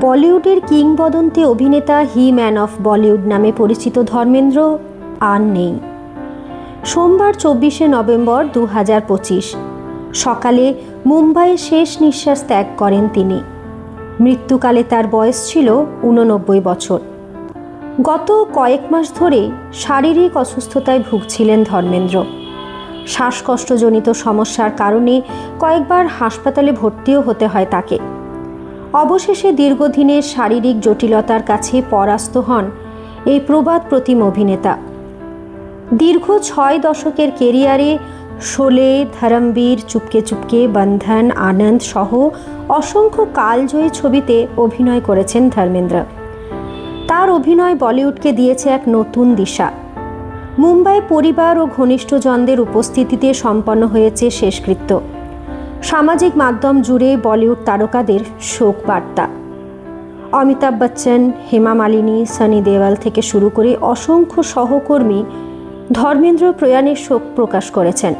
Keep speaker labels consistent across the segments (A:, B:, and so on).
A: বলিউডের কিংবদন্তি অভিনেতা হি ম্যান অফ বলিউড নামে পরিচিত ধর্মেন্দ্র আর নেই। সোমবার চব্বিশে নভেম্বর দু হাজার পঁচিশ, সকালে মুম্বাইয়ে শেষ নিঃশ্বাস ত্যাগ করেন তিনি। মৃত্যুকালে তার বয়স ছিল উননব্বই বছর। গত কয়েক মাস ধরে শারীরিক অসুস্থতায় ভুগছিলেন ধর্মেন্দ্র। শ্বাসকষ্টজনিত সমস্যার কারণে কয়েকবার হাসপাতালে ভর্তিও হতে হয় তাকে। অবশেষে দীর্ঘদিনের শারীরিক জটিলতার কাছে পরাস্ত হন এই প্রবাদ প্রতিম অভিনেতা। দীর্ঘ ছয় দশকের কেরিয়ারে শোলে, ধরমবীর, চুপকে চুপকে, বন্ধন, আনন্দ সহ অসংখ্য কালজয়ী ছবিতে অভিনয় করেছেন ধর্মেন্দ্র। তার অভিনয় বলিউডকে দিয়েছে এক নতুন দিশা। মুম্বাই পরিবার ও ঘনিষ্ঠজনদের উপস্থিতিতে সম্পন্ন হয়েছে শেষকৃত্য। সামাজিক মাধ্যম জুড়ে বলিউড তারকাদের শোক বার্তা অমিতাভ বচ্চন হেমা মালিনী সানি দেওয়াল থেকে শুরু করে অসংখ্য সহকর্মী ধর্মেন্দ্র প্রয়াণের শোক প্রকাশ করেছেন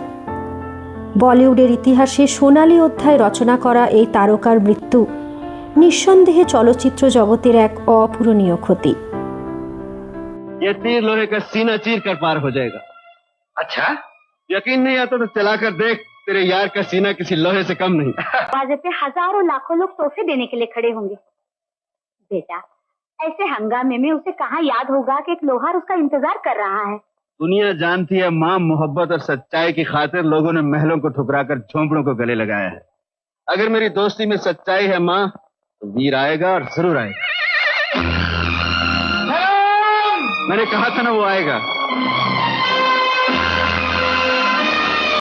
A: বলিউডের ইতিহাসে সোনালী অধ্যায় রচনা করা এই তারকার মৃত্যু নিঃসন্দেহে চলচ্চিত্র জগতের এক অপূরণীয় ক্ষতি
B: ये तीर लोहे का सीना चीर कर पार हो जाएगा
C: अच्छा
B: यकीन नहीं आता तो चला कर देख तेरे यार का सीना किसी लोहे से कम नहीं।
D: दरवाजे पे हज़ारों लाखों लोग तोहफे देने के लिए खड़े होंगे। बेटा ऐसे हंगामे में उसे कहाँ याद होगा कि एक लोहार उसका इंतज़ार कर रहा है?
B: दुनिया जानती है माँ मोहब्बत और सच्चाई की खातिर लोगों ने महलों को ठुकराकर झोंपड़ों को गले लगाया है। अगर मेरी दोस्ती में सच्चाई है माँ तो वीर आएगा और ज़रूर आएगा। मैंने कहा था ना वो आएगा।